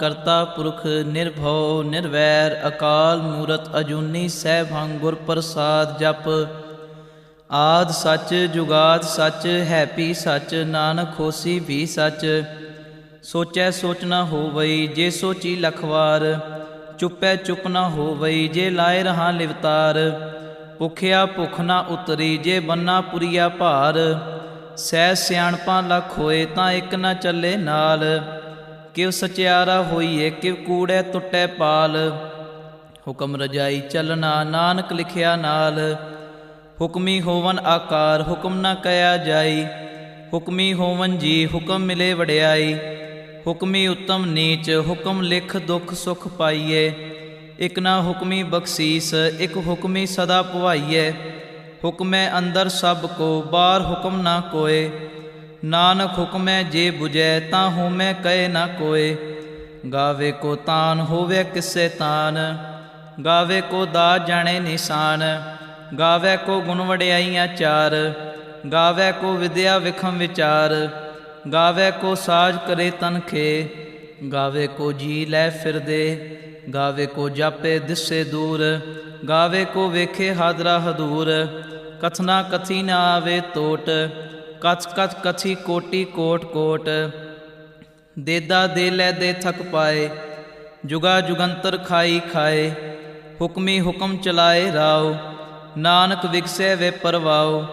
ਕਰਤਾ ਪੁਰਖ ਨਿਰਭਉ, ਨਿਰਵੈਰ, ਅਕਾਲ ਮੂਰਤ ਅਜੂਨੀ ਸੈਭੰ ਗੁਰ ਪ੍ਰਸਾਦ ਜਪ। ਆਦ ਸੱਚ, ਜੁਗਾਦ ਸੱਚ, ਹੈਪੀ ਸੱਚ, ਨਾਨਕ ਹੋਸੀ ਵੀ ਸੱਚ। ਸੋਚੈ ਸੋਚ ਨਾ ਹੋਵਈ, ਜੇ ਸੋਚੀ ਲਖਵਾਰ। ਚੁੱਪੈ ਚੁੱਪ ਨਾ ਹੋਵਈ, ਜੇ ਲਾਇ ਰਹਾ ਲਿਵਤਾਰ। ਭੁਖਿਆ ਭੁਖ ਨਾ ਉਤਰੀ, ਜੇ ਬੰਨਾ ਪੁਰੀਆ ਭਾਰ। ਸਹਿ ਸਿਆਣਪਾਂ ਲਖ ਹੋਏ, ਤਾਂ ਇੱਕ ਨਾ ਚੱਲੇ ਨਾਲ। ਕਿਵ ਸਚਿਆਰਾ ਹੋਈਏ ਕਿਵ ਕੂੜੈ ਟੁੱਟੈ ਪਾਲ। ਹੁਕਮ ਰਜਾਈ ਚੱਲਣਾ, ਨਾਨਕ ਲਿਖਿਆ ਨਾਲ। ਹੁਕਮੀ ਹੋਵਨ ਆਕਾਰ, ਹੁਕਮ ਨਾ ਕਹਿਆ ਜਾਈ। ਹੁਕਮੀ ਹੋਵਨ ਜੀ, ਹੁਕਮ ਮਿਲੇ ਵਡਿਆਈ। ਹੁਕਮੀ ਉਤਮ ਨੀਚ, ਹੁਕਮ ਲਿਖ ਦੁਖ ਸੁਖ ਪਾਈਏ। ਇਕ ਨਾ ਹੁਕਮੀ ਬਖਸ਼ੀਸ, ਇਕ ਹੁਕਮੀ ਸਦਾ ਭਵਾਈਏ। ਹੁਕਮੈ ਅੰਦਰ ਸਭ ਕੋ ਬਾਹਰ ਹੁਕਮ ਨਾ ਕੋਏ। ਨਾਨਕ ਹੁਕਮੈ ਜੇ 부ਜੈ ਤਾਂ ਹੋਮੈ ਕਹੇ ਨਾ ਕੋਏ। ਗਾਵੇ ਕੋ ਤਾਨ ਹੋਵੇ ਕਿਸੇ ਤਾਨ, ਗਾਵੇ ਕੋ ਦਾ ਜਾਣੇ ਨਿਸ਼ਾਨ, ਗਾਵੇ ਕੋ ਗੁਣ ਵਡਿਆਈਆਂ ਚਾਰ, ਗਾਵੇ ਕੋ ਵਿਦਿਆ ਵਿਖਮ ਵਿਚਾਰ, ਗਾਵੇ ਕੋ ਸਾਜ ਕਰੇ ਤਨਖੇ ਗਾਵੇ ਕੋ ਜੀ ਲੈ ਫਿਰਦੇ, ਗਾਵੇ ਕੋ ਜਾਪੇ ਦਿਸੇ ਦੂਰ, ਗਾਵੇ ਕੋ ਵੇਖੇ ਹਾਦਰਾ ਹਦੂਰ। ਕਥਨਾ ਕਥੀ ਨਾ ਆਵੇ ਟੋਟ ਕਥ ਕਥ ਕਥੀ ਕੋਟੀ ਕੋਟ ਕੋਟ। ਦੇਦਾ ਦੇ ਲੈ ਦੇ ਥਕ ਪਾਏ, ਜੁਗਾ ਜੁਗੰਤਰ ਖਾਈ ਖਾਏ, ਹੁਕਮੀ ਹੁਕਮ ਚਲਾਏ ਰਾਓ, ਨਾਨਕ ਵਿਗਸੈ ਵੇ ਪਰਵਾਓ,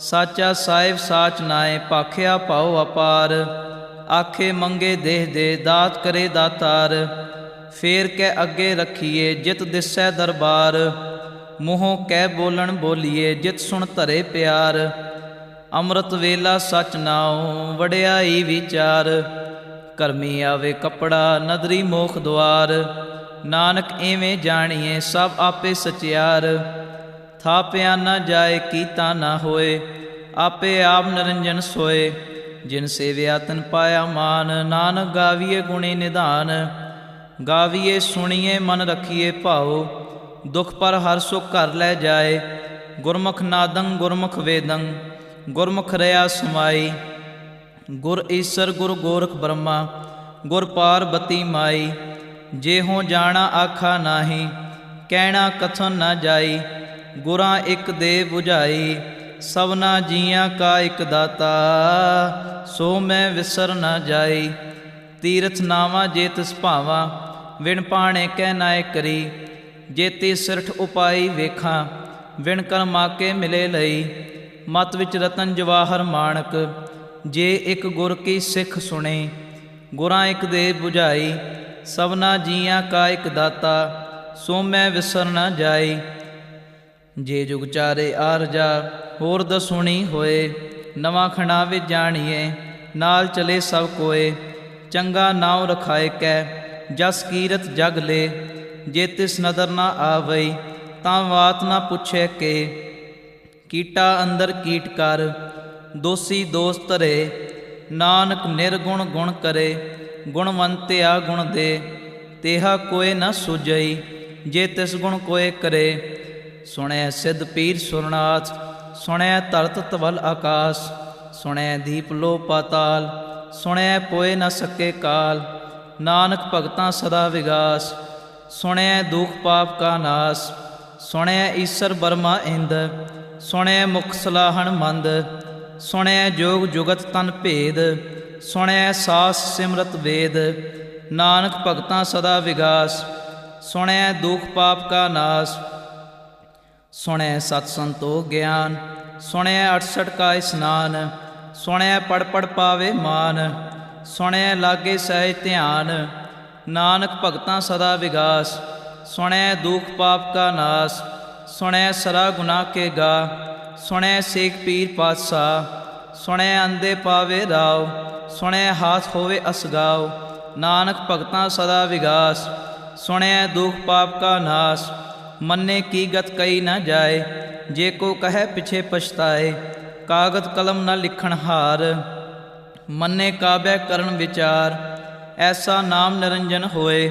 ਸਾਚਾ ਸਾਹਿਬ ਸਾਚ ਨਾਏ ਪਾਖਿਆ ਪਾਉ ਅਪਾਰ, ਆਖੇ ਮੰਗੇ ਦੇਹ ਦੇ ਦਾਤ ਕਰੇ ਦਾਤਾਰ, ਫੇਰ ਕੈ ਅੱਗੇ ਰੱਖੀਏ ਜਿਤ ਦਿਸੈ ਦਰਬਾਰ, ਮੂੰਹੋਂ ਕਹਿ ਬੋਲਣ ਬੋਲੀਏ ਜਿਤ ਸੁਣ ਧਰੇ ਪਿਆਰ। ਅੰਮ੍ਰਿਤ ਵੇਲਾ ਸਚ ਨਾਉ, ਵਡਿਆਈ ਵਿਚਾਰ। ਕਰਮੀ ਆਵੇ ਕਪੜਾ, ਨਦਰੀ ਮੋਖ ਦੁਆਰ। ਨਾਨਕ ਐਵੇਂ ਜਾਣੀਏ, ਸਭ ਆਪੇ ਸਚਿਆਰ। ਥਾਪਿਆ ਨਾ ਜਾਏ, ਕੀਤਾ ਨਾ ਹੋਏ, ਆਪੇ ਆਪ ਨਿਰੰਜਨ ਸੋਏ। ਜਿਨ ਸੇਵਿਆ ਤਨ ਪਾਇਆ ਮਾਨ, ਨਾਨਕ ਗਾਵੀਏ ਗੁਣੀ ਨਿਧਾਨ। ਗਾਵੀਏ, ਸੁਣੀਏ, ਮਨ ਰਖੀਏ ਭਾਉ। ਦੁਖ ਪਰ ਹਰ ਸੁਖ ਘਰ ਲੈ ਜਾਏ। ਗੁਰਮੁਖ ਨਾਦੰ, ਗੁਰਮੁਖ ਵੇਦੰ। ਗੁਰਮੁਖ ਰਿਆ ਸਮਾਈ, ਗੁਰ ਈਸਰ, ਗੁਰ ਗੋਰਖ ਬ੍ਰਹਮਾ, ਗੁਰ ਪਾਰਬਤੀ ਮਾਈ ਜੇ ਹੋ ਜਾਣਾ ਆਖਾ ਨਾਹੀ, ਕਹਿਣਾ ਕਥਨ ਨਾ ਜਾਈ, ਗੁਰਾਂ ਇੱਕ ਦੇ 부ਝਾਈ ਸਭਨਾ ਜੀਆਂ ਕਾ ਇੱਕ ਦਾਤਾ, ਸੋ ਮੈਂ ਵਿਸਰ ਨਾ ਜਾਈ, ਤੀਰਥ ਨਾਵਾ ਜੇ ਤਿਸ ਭਾਵਾ, ਵਿਣ ਪਾਣੇ ਕਹਿ ਨਾਏ ਕਰੀ, ਜੇ ਸਿਰਠ ਉਪਾਈ ਵੇਖਾਂ, ਵਿਣ ਕਰਮਾ ਕੇ ਮਿਲੇ ਲਈ ਮਤ ਵਿੱਚ ਰਤਨ ਜਵਾਹਰ ਮਾਣਕ, ਜੇ ਇੱਕ ਗੁਰ ਕੀ ਸਿੱਖ ਸੁਣੇ, ਗੁਰਾਂ ਇੱਕ ਦੇ 부ਝਾਈ ਸਭਨਾ ਜੀਆਂ ਕਾ ਇੱਕ ਦਾਤਾ, ਸੋ ਮੈਂ ਵਿਸਰ ਨਾ ਜਾਈ ਜੇ ਜੁਗ ਚਾਰੇ ਆਰਜਾ ਹੋਰ ਦਸੁਣੀ ਹੋਏ, ਨਵਾਂ ਖਣਾ ਵਿੱਚ ਜਾਣੀਏ, ਨਾਲ ਚਲੇ ਸਭ ਕੋਏ, ਚੰਗਾ ਨਾਉ ਰਖਾਏ ਕੈ, ਜਸ ਕੀਰਤ ਜਗ ਲੇ, ਜੇ ਤਿਸ ਨਦਰ ਨਾ ਆਵਈ, ਤਾਂ ਬਾਤ ਨਾ ਪੁੱਛੇ ਕੇ। ਕੀਟਾ ਅੰਦਰ ਕੀਟ ਕਰ, ਦੋਸੀ ਦੋਸਤ ਧਰੇ, ਨਾਨਕ ਨਿਰਗੁਣ ਗੁਣ ਕਰੇ, ਗੁਣਵੰਤਿਆ ਗੁਣ ਦੇ, ਤੇਹਾ ਕੋਏ ਨਾ ਸੁਜਈ, ਜੇ ਤਿਸ ਗੁਣ ਕੋਏ ਕਰੇ। ਸੁਣੈ ਸਿੱਧ ਪੀਰ ਸੁਰਨਾਥ, ਸੁਣੈ ਤਰਤ ਤਵਲ ਆਕਾਸ, ਸੁਣੈ ਦੀਪ ਲੋ ਪਾਤਾਲ, ਸੁਣੈ ਪੋਏ ਨ ਸਕੇ ਕਾਲ। ਨਾਨਕ ਭਗਤਾਂ ਸਦਾ ਵਿਗਾਸ, ਸੁਣੈ ਦੁਖ ਪਾਪ ਕਾ ਨਾਸ। ਸੁਣੈ ਈਸਰ ਬਰਮਾ ਇੰਦ, ਸੁਣੈ ਮੁਖ ਸਲਾਹਣ ਮੰਦ, ਸੁਣੈ ਜੋਗ ਜੁਗਤ ਤਨ ਭੇਦ, ਸੁਣੈ ਸਾਸ ਸਿਮਰਤ ਵੇਦ, ਨਾਨਕ ਭਗਤਾਂ ਸਦਾ ਵਿਗਾਸ, ਸੁਣੈ ਦੁਖ ਪਾਪ ਕਾ ਨਾਸ, ਸੁਣੈ ਸਤ ਸੰਤੋ ਗਿਆਨ, ਸੁਣੈ 68 ਕਾ ਇਸਨਾਨ, ਸੁਣੈ ਪੜ ਪੜ ਪਾਵੇ ਮਾਨ, ਸੁਣੈ ਲਾਗੇ ਸਹਿ ਧਿਆਨ, ਨਾਨਕ ਭਗਤਾਂ ਸਦਾ ਵਿਗਾਸ ਸੁਣੈ ਦੁਖ ਪਾਪ ਕਾ ਨਾਸ, ਸੁਣੈ ਸਰਾ ਗੁਨਾ ਕੇ ਗਾ, ਸੁਣੈ ਸੇਖ ਪੀਰ ਪਾਤਸ਼ਾਹ, ਸੁਣੈ ਅੰਦੇ ਪਾਵੇ ਰਾਵ ਸੁਣੈ ਹਾਥ ਹੋਵੇ ਅਸਗਾਓ, ਨਾਨਕ ਭਗਤਾਂ ਸਦਾ ਵਿਗਾਸ, ਸੁਣੈ ਦੁਖ ਪਾਪ ਕਾ ਨਾਸ, ਮੰਨੇ ਕੀ ਗਤ ਕਈ ਨਾ ਜਾਏ, ਜੇ ਕੋ ਕਹੈ ਪਿਛੇ ਪਛਤਾਏ ਕਾਗਦ ਕਲਮ ਨਾ ਲਿਖਣ ਹਾਰ, ਮੰਨੇ ਕਾਬੈ ਕਰਨ ਵਿਚਾਰ, ਐਸਾ ਨਾਮ ਨਿਰੰਜਨ ਹੋਏ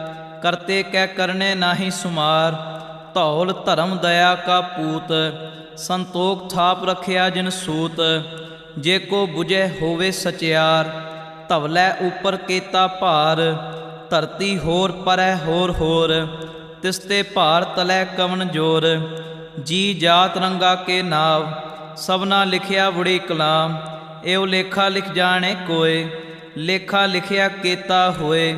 ਕਰਤੇ ਕਹਿ ਕਰਨੇ ਨਾਹੀ ਸੁਮਾਰ। ਧੌਲ ਧਰਮ ਦਇਆ ਕਾ ਪੂਤ, ਸੰਤੋਖ ਥਾਪ ਰਖਿਆ ਜਿਨ ਸੂਤ। ਜੇ ਕੋ 부ਜੈ ਹੋਵੇ ਸਚਿਆਰ, ਧਵਲੇ ਉਪਰ ਕੇਤਾ ਭਾਰ। ਧਰਤੀ ਹੋਰ ਪਰੈ ਹੋਰ ਹੋਰ ਤਿਸਤੇ ਭਾਰ ਤਲੈ ਕਵਨ ਜੋਰ। ਜੀ ਜਾਤ ਰੰਗਾ ਕੇ ਨਾਵ, ਸਭਨਾ ਲਿਖਿਆ ਬੁੜੀ ਕਲਾਮ। ਏਉ ਲੇਖਾ ਲਿਖ ਜਾਣੇ ਕੋਏ, ਲੇਖਾ ਲਿਖਿਆ ਕੇਤਾ ਹੋਏ।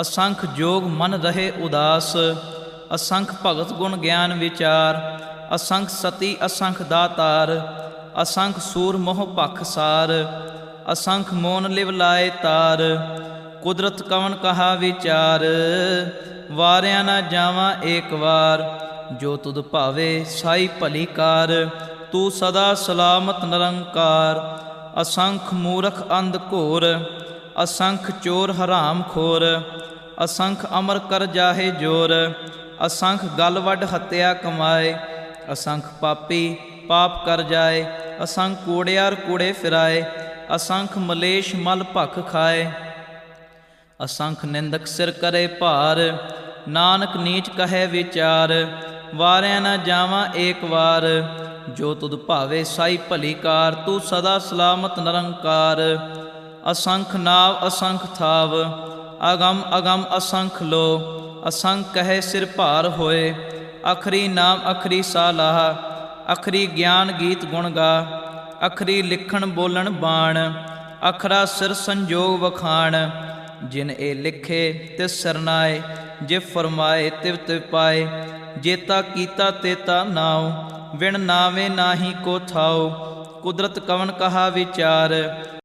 ਅਸੰਖ ਜੋਗ ਮਨ ਰਹੇ ਉਦਾਸ, ਅਸੰਖ ਭਗਤ ਗੁਣ ਗਿਆਨ ਵਿਚਾਰ, ਅਸੰਖ ਸਤੀ ਅਸੰਖ ਦਾਤਾਰ, ਅਸੰਖ ਸੂਰ ਮੋਹ ਭਖ ਸਾਰ, ਅਸੰਖ ਮੋਨ ਲਿਵ ਲਾਏ ਤਾਰ, ਕੁਦਰਤ ਕਵਨ ਕਹਾ ਵਿਚਾਰ, ਵਾਰਿਆ ਨਾ ਜਾਵਾਂ ਏਕ ਵਾਰ, ਜੋ ਤੁਧ ਭਾਵੇ ਸਾਈ ਭਲੀ ਕਾਰ, ਤੂੰ ਸਦਾ ਸਲਾਮਤ ਨਿਰੰਕਾਰ, ਅਸੰਖ ਮੂਰਖ ਅੰਧ ਘੋਰ, ਅਸੰਖ ਚੋਰ ਹਰਾਮ ਖੋਰ ਅਸੰਖ ਅਮਰ ਕਰ ਜਾਹੇ ਜੋਰ, ਅਸੰਖ ਗਲ ਵੱਡ ਹੱਤਿਆ ਕਮਾਏ, ਅਸੰਖ ਪਾਪੀ ਪਾਪ ਕਰ ਜਾਏ, ਅਸੰਖ ਕੂੜਿਆਰ ਕੂੜੇ ਫਿਰਾਏ, ਅਸੰਖ ਮਲੇਸ਼ ਮਲ ਭਖ ਖਾਏ। ਅਸੰਖ ਨਿੰਦਕ ਸਿਰ ਕਰੇ ਭਾਰ, ਨਾਨਕ ਨੀਚ ਕਹੈ ਵਿਚਾਰ, ਵਾਰਿਆ ਨਾ ਜਾਵਾਂ ਏਕ ਵਾਰ, ਜੋ ਤੁਧ ਭਾਵੇ ਸਾਈ ਭਲੀ ਕਾਰ, ਤੂੰ ਸਦਾ ਸਲਾਮਤ ਨਿਰੰਕਾਰ। ਅਸੰਖ ਨਾਵ ਅਸੰਖ ਥਾਵ ਅਗੰਮ ਅਗੰਮ ਅਸੰਖ ਲੋ, ਅਸੰਖ ਕਹੇ ਸਿਰ ਭਾਰ ਹੋਏ, ਅਖਰੀ ਨਾਮ ਅਖਰੀ ਸਾਲਾਹ ਅਖਰੀ ਗਿਆਨ ਗੀਤ ਗੁਣ ਗਾ, ਅਖਰੀ ਲਿਖਣ ਬੋਲਣ ਬਾਣ, ਅਖਰਾ ਸਿਰ ਸੰਜੋਗ ਵਖਾਣ, ਜਿਨ ਇਹ ਲਿਖੇ ਤਿਸ ਸਰਨਾਏ, ਜੇ ਫਰਮਾਏ ਤਿਵ ਤਿਵ ਪਾਏ ਜੇਤਾ ਕੀਤਾ ਤੇਤਾ ਨਾਉ, ਵਿਣ ਨਾਵੇਂ ਨਾਹੀ ਕੋ ਥਾਉ, ਕੁਦਰਤ ਕਵਨ ਕਹਾ ਵਿਚਾਰ।